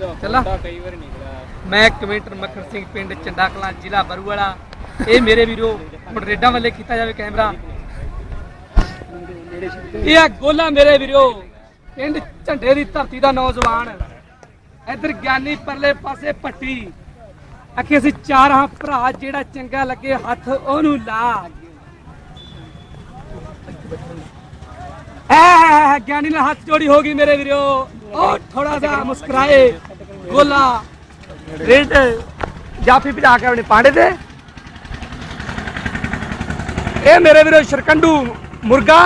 ਚੱਲਾ। ਕਈ ਵਾਰ ਨਿਕਲਿਆ। ਮੈਂ ਕਮੈਂਟਰ ਮੱਖਣ ਸਿੰਘ ਪਿੰਡ ਚੰਡਾ ਕਲਾਂ ਜ਼ਿਲ੍ਹਾ ਬਰੂਵਾਲਾ। ਇਹ ਮੇਰੇ ਵੀਰੋ ਮਡਰੇਡਾਂ ਵੱਲੇ ਕੀਤਾ ਜਾਵੇ ਕੈਮਰਾ। ਇਹ ਆ ਗੋਲਾ ਮੇਰੇ ਵੀਰੋ, ਪਿੰਡ ਝੰਡੇ ਦੀ ਧਰਤੀ ਦਾ ਨੌਜਵਾਨ। ਇੱਧਰ ਗਿਆਨੀ ਪਰਲੇ ਪਾਸੇ ਪੱਟੀ। ਅਖੇ ਅਸੀਂ ਚਾਰ ਹਾਂ ਭਰਾ, ਜਿਹੜਾ ਚੰਗਾ ਲੱਗੇ ਹੱਥ ਉਹਨੂੰ ਲਾ। ਐ ਗਿਆਨੀ ਨਾਲ ਹੱਥ ਜੋੜੀ ਹੋ ਗਈ ਮੇਰੇ ਵੀਰੋ। ਉਹ ਥੋੜਾ ਜਿਹਾ ਮੁਸਕਰਾਏ। ਗੋਲਾ ਰੇਡ ਜਾਫੀ ਭਜਾ ਕੇ ਆਪਣੇ ਪਾਂਡੇ ਤੇ। ਇਹ ਮੇਰੇ ਵੀਰੋ ਸ਼ਰਕੰਡੂ ਮੁਰਗਾ।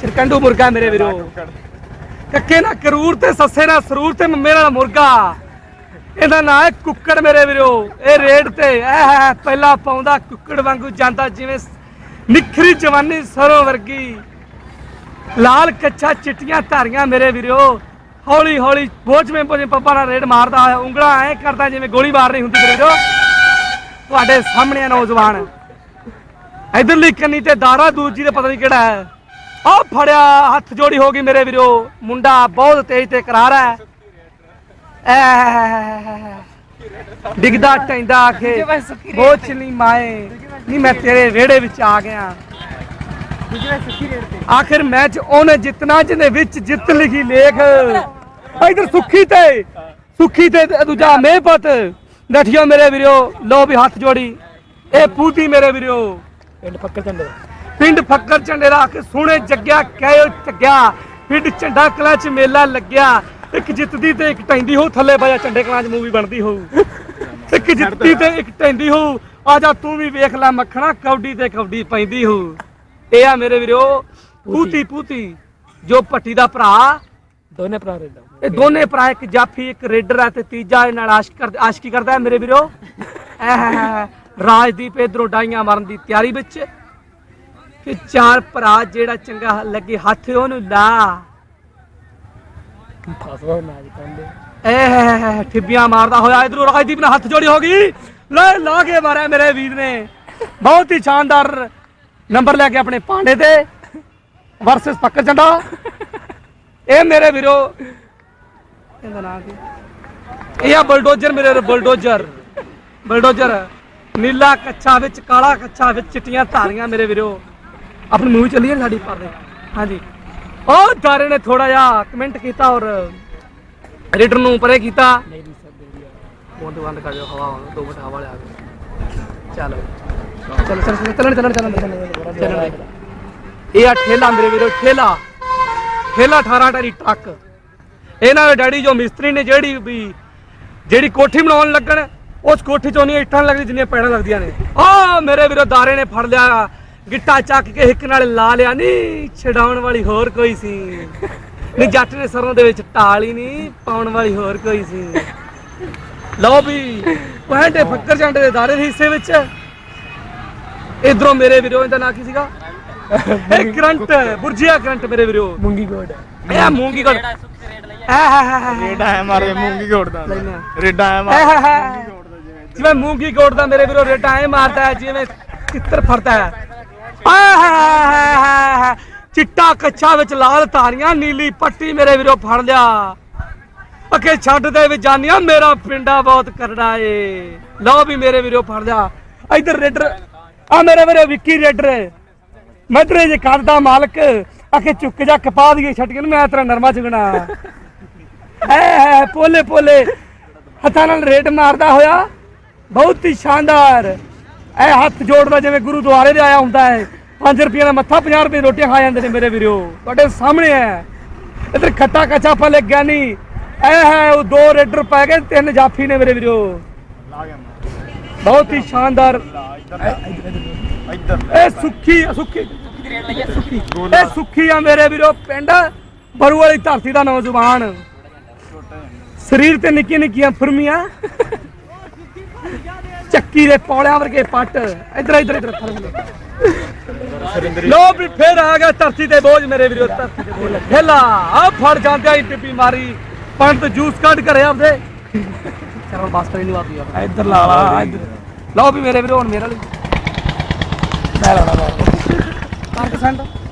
ਸ਼ਰਕੰਡੂ ਮੁਰਗਾ ਮੇਰੇ ਵੀਰੋ। ਕੱਕੇ ਨਾਲ ਕਰੂਰ ਤੇ, ਸੱਸੇ ਨਾਲ ਸਰੂਰ ਤੇ, ਮੰਮੇ ਨਾਲ ਮੁਰਗਾ। ਇਹਦਾ ਨਾਂ ਹੈ ਕੁੱਕੜ ਮੇਰੇ ਵੀਰੋ। ਇਹ ਰੇਡ ਤੇ ਇਹ ਹੈ ਪਹਿਲਾ ਪਾਉਂਦਾ ਕੁੱਕੜ ਵਾਂਗੂ ਜਾਂਦਾ ਜਿਵੇਂ ਨਿਖਰੀ ਜਵਾਨੀ ਸਰੋਂ ਵਰਗੀ। ਲਾਲ ਕੱਚਾ ਚਿੱਟੀਆਂ ਧਾਰੀਆਂ ਮੇਰੇ ਵੀਰੋ। ਹੌਲੀ ਹੌਲੀ ਬੋਝਵੇਂ ਬੋਝਵੇਂ ਪੱਪਾ ਨਾਲ ਰੇਡ ਮਾਰਦਾ ਹੋਇਆ ਉਂਗਲਾਂ ਐ ਕਰਦਾ ਜਿਵੇਂ ਗੋਲੀ ਮਾਰਨੀ ਹੁੰਦੀ ਵੀਰੋ ਤੁਹਾਡੇ ਸਾਹਮਣੇ ਨੌਜਵਾਨ। ਇਧਰਲੀ ਕੰਨੀ ਤੇ ਦਾਰਾ ਦੂਜੀ ਤੇ ਪਤਾ ਨਹੀਂ ਕਿਹੜਾ ਹੈ। ਆ ਫੜਿਆ ਹੱਥ ਜੋੜੀ ਹੋ ਗਈ ਮੇਰੇ ਵੀਰੋ। ਮੁੰਡਾ ਬਹੁਤ ਤੇਜ਼ ਤੇ ਕਰਾਰ ਹੈ। ਡਿੱਗਦਾ ਟੈਂਦਾ ਆਖੇ ਬੋਝ ਨਹੀਂ ਮਾਏ। ਨਹੀਂ ਮੈਂ ਤੇਰੇ ਵਿਹੜੇ ਵਿੱਚ ਆ ਗਿਆ। ਆਖਿਰ ਮੈਚ ਉਹਨੇ ਜਿੱਤਣਾ ਜਿਹਦੇ ਵਿੱਚ ਜਿੱਤ ਲਿਖੀ ਲੇਖ। ਇਧਰ ਸੁੱਖੀ ਤੇ ਸੁੱਖੀ ਤੇ ਦੂਜਾ ਮੇਹਪਤ। ਨਠਿਓ ਮੇਰੇ ਵੀਰੋ ਲੋ ਵੀ ਹੱਥ ਜੋੜੀ। ਇਹ ਪੂਤੀ ਮੇਰੇ ਵੀਰੋ। ਪਿੰਡ ਫੱਕਰ ਚੰਡੇ ਪਿੰਡ ਫੱਕਰ ਝੰਡੇ ਦਾ ਕੇ ਸੋਹਣੇ ਜੱਗਿਆ ਕਹਿਓ ਚੱਗਿਆ ਪਿੰਡ ਝੰਡਾ ਕਲਾਂ ਚ ਮੇਲਾ ਲੱਗਿਆ। ਇੱਕ ਜਿੱਤਦੀ ਤੇ ਇੱਕ ਟੈਂਦੀ ਹੋ ਥੱਲੇ ਬਾਜਾ ਝੰਡੇ ਕਲਾਂ ਚ ਮੂਵੀ ਬਣਦੀ ਹੋਊ। ਇੱਕ ਜਿੱਤਦੀ ਤੇ ਇੱਕ ਟੈਂਦੀ ਹੋ ਆ ਜਾ ਤੂੰ ਵੀ ਵੇਖ ਲੈ ਮੱਖਣਾ ਕੌਡੀ ਤੇ ਕੌਡੀ ਪੈਂਦੀ ਹੋ ਇਹ ਆ ਮੇਰੇ ਵੀਰੋ ਪੂਤੀ। ਪੂਤੀ ਜੋ ਪੱਟੀ ਦਾ ਭਰਾ ਦੋਨੇ ਭਰਾ ਰੇਡਾ ਇਹ ਦੋਨੇ ਭਰਾ ਇੱਕ ਜਾਫੀ ਇੱਕ ਰੇਡਰ ਹੈ ਤੇ ਤੀਜਾ ਇਹ ਨਾਲ ਆਸ਼ਕ ਆਸ਼ਕੀ ਕਰਦਾ ਹੈ ਮੇਰੇ ਵੀਰੋ। ਰਾਜਦੀਪ ਇਧਰੋਂ ਡਾਈਆਂ ਮਾਰਨ ਦੀ ਤਿਆਰੀ ਵਿੱਚ। ਕਿ ਚਾਰ ਭਰਾ ਜਿਹੜਾ ਚੰਗਾ ਲੱਗੇ ਹੱਥ ਉਹਨੂੰ ਲਾ। ਫਸਵਾ ਨਾ ਜੀ ਕੰਦੇ ਐ ਠਿੱਬੀਆਂ ਮਾਰਦਾ ਹੋਇਆ ਇਧਰੋਂ ਰਾਜਦੀਪ ਨਾਲ ਹੱਥ ਜੋੜੀ ਹੋ ਗਈ। ਲੈ ਲਾ ਕੇ ਮਾਰਿਆ ਮੇਰੇ ਵੀਰ ਨੇ। ਬਹੁਤ ਹੀ ਸ਼ਾਨਦਾਰ ਨੰਬਰ ਲੈ ਕੇ ਆਪਣੇ ਪਾਂਡੇ ਤੇ। ਵਰਸਸ ਪੱਕਰ ਚੰਡਾ ਇਹ ਮੇਰੇ ਵੀਰੋ। ਇਹਦਾ ਨਾਮ ਕੀ? ਇਹ ਆ ਬਲਡੋਜ਼ਰ ਮੇਰੇ ਬਲਡੋਜ਼ਰ। ਬਲਡੋਜ਼ਰ। ਨੀਲਾ ਕੱਛਾ ਵਿੱਚ ਕਾਲਾ ਕੱਛਾ ਵਿੱਚ ਚਿੱਟੀਆਂ ਧਾਰੀਆਂ ਮੇਰੇ ਵੀਰੋ। ਆਪਣੀ ਮੂਵੀ ਚੱਲੀ ਹੈ ਸਾਡੀ ਪਰ ਹਾਂਜੀ। ਉਹ ਦਾਰੇ ਨੇ ਥੋੜਾ ਜਿਹਾ ਕਮੈਂਟ ਕੀਤਾ ਔਰ ਰੇਡਰ ਨੂੰ ਪਰੇ ਕੀਤਾ। ਬੰਦ ਬੰਦ ਕਰ ਦਿਓ ਹਵਾ ਦੋ ਮਿੰਟ ਹਵਾ ਵਾਲੇ ਆ ਗਏ। ਚਲੋ। ਚਲੋ ਚਲੋ ਚਲੋ ਚੱਲਣ ਚੱਲਣ ਚੱਲਣ ਇਹ ਆ ਠੇਲਾ ਮੇਰੇ ਵੀਰੋ ਠੇਲਾ ਠੇਲਾ 18 ਟਰੀ ਟਰੱਕ। ਇਹਨਾਂ ਦੇ ਡੈਡੀ ਜੋ ਮਿਸਤਰੀ ਨੇ ਜਿਹੜੀ ਵੀ ਜਿਹੜੀ ਕੋਠੀ ਬਣਾਉਣ ਲੱਗਣ, ਉਸ ਕੋਠੀ ਚੋਂ ਨਹੀਂ ਇੱਟਾਂ ਲੱਗਦੀ ਜਿੰਨੀਆਂ ਪੈੜਾਂ ਲੱਗਦੀਆਂ ਨੇ। ਆ ਮੇਰੇ ਵੀਰੋ ਦਾਰੇ ਨੇ ਫੜ ਲਿਆ, ਗਿੱਟਾ ਚੱਕ ਕੇ ਇੱਕ ਨਾਲ ਲਾ ਲਿਆ ਨਹੀਂ ਛਡਾਉਣ ਵਾਲੀ ਹੋਰ ਕੋਈ ਸੀ। ਨਹੀਂ ਜੱਟ ਨੇ ਸਰੋਂ ਦੇ ਵਿੱਚ ਢਾਲ ਹੀ ਨਹੀਂ ਪਾਉਣ ਵਾਲੀ ਹੋਰ ਕੋਈ ਸੀ। ਲਓ ਵੀ, ਪੁਆਇੰਟ ਫੱਕਰ ਜਾਂਡੇ ਦੇ ਦਾਰੇ ਦੇ ਹਿੱਸੇ ਵਿੱਚ। ਇਧਰੋਂ ਮੇਰੇ ਵੀਰੋ, ਇਹਦਾ ਨਾਂ ਕੀ ਸੀਗਾ? ਇਹ ਕਰੰਟ ਬੁਰਜੀਆ ਕਰੰਟ ਮੇਰੇ ਵੀਰੋ। ਮੁੰਗੀ ਗੋਡ ਇਹ ਮੂੰਗੀ ਕੋਲ ਰੇਡਾ ਹੈ ਮਾਰੇ ਮੂੰਗੀ ਲੈਣਾ। ਰੇਡਾ ਹੈ ਜਿਵੇਂ ਮੂੰਗੀ ਕੋਟ ਦਾ ਮੇਰੇ ਵੀਰੋ ਰੇਟਾ ਐ ਮਾਰਦਾ ਹੈ ਜਿਵੇਂ ਤਿੱਤਰ ਫੜਦਾ ਹੈ। ਆਹ ਚਿੱਟਾ ਕੱਛਾ ਵਿੱਚ ਲਾਲ ਤਾਰੀਆਂ ਨੀਲੀ ਪੱਟੀ ਮੇਰੇ ਵੀਰੋ ਫੜ ਲਿਆ। ਅਕੇ ਛੱਡ ਦੇ ਵਿੱਚ ਜਾਨੀਆਂ ਮੇਰਾ ਪਿੰਡਾ ਬਹੁਤ ਕਰੜਾ ਏ। ਲਓ ਵੀ ਮੇਰੇ ਵੀਰੋ ਫੜ ਲਿਆ। ਇਧਰ ਰੇਡਰ ਆ ਮੇਰੇ ਵੀਰੋ ਵਿੱਕੀ ਰੇਡਰ। ਮਧਰੇ ਜੇ ਕਰਦਾ ਮਾਲਕ ਅਕੇ ਚੁੱਕ ਜਾ ਕਪਾ ਦੀਏ ਕੇ ਨੂੰ ਮੈਂ ਤੇਰਾ ਨਰਮਾ ਚੁਗਣਾ। ਐ ਪੋਲੇ ਪੋਲੇ। ਹੱਥਾਂ ਨਾਲ ਰੇਡ ਮਾਰਦਾ ਹੋਇਆ। ਬਹੁਤ ਹੀ ਸ਼ਾਨਦਾਰ। ਐ ਹੱਥ ਜੋੜਦਾ ਜਿਵੇਂ ਗੁਰੂ ਦੁਆਰੇ ਦੇ ਆਇਆ ਹੁੰਦਾ ਹੈ। 5 ਰੁਪਏ ਦਾ ਮੱਥਾ 50 ਰੁਪਏ ਰੋਟੀਆਂ ਖਾ ਜਾਂਦੇ ਨੇ ਮੇਰੇ ਵੀਰੋ। ਤੁਹਾਡੇ ਸਾਹਮਣੇ ਹੈ। ਇਧਰ ਖੱਟਾ ਕੱਚਾ ਪਾ ਲੱਗਿਆ ਨਹੀਂ ਐ ਹੈ ਉਹ ਦੋ ਰੇਡਰ ਪੈ ਗਏ ਤਿੰਨ ਜਾਫੀ ਨੇ ਮੇਰੇ ਵੀਰੋ। ਬਹੁਤ ਹੀ ਸ਼ਾਨਦਾਰ। ਇੱਧਰ ਇਹ ਸੁੱਖੀ ਸੁੱਖੀ। ਇਹ ਸੁੱਖੀ ਆ ਮੇਰੇ ਵੀਰੋ ਪਿੰਡ ਬਰੂ ਵਾਲੀ ਧਰਤੀ ਦਾ ਨੌਜਵਾਨ। ਸਰੀਰ ਤੇ ਨਿੱਕੀਆਂ ਨਿੱਕੀਆਂ ਫੁਰਮੀਆਂ ਚੱਕੀ ਦੇ ਪੌਲਿਆਂ ਵਰਗੇ ਪੱਟ। ਇਧਰ ਇਧਰ ਇਧਰ ਲੋ ਵੀ ਫੇਰ ਆ ਗਿਆ ਧਰਤੀ ਤੇ ਬੋਝ ਮੇਰੇ ਵੀਰੋ ਧਰਤੀ ਤੇ ਬੋਝ। ਠੇਲਾ ਆ ਫੜ ਜਾਂਦੇ ਹੀ ਟਿੱਪੀ ਮਾਰੀ। ਪੰਤ ਜੂਸ ਕੱਢ ਕਰੇ ਆਪਦੇ। ਚਲੋ ਬਸ ਕਰੀ ਨਹੀਂ ਵਾਦੀ ਆ। ਇਧਰ ਲਾ ਲਾ ਇਧਰ। ਲਓ ਵੀ ਮੇਰੇ ਵੀਰੋ ਹੁਣ ਮੇਰੇ ਲਈ। ਮੈਂ ਲਾਣਾ 5%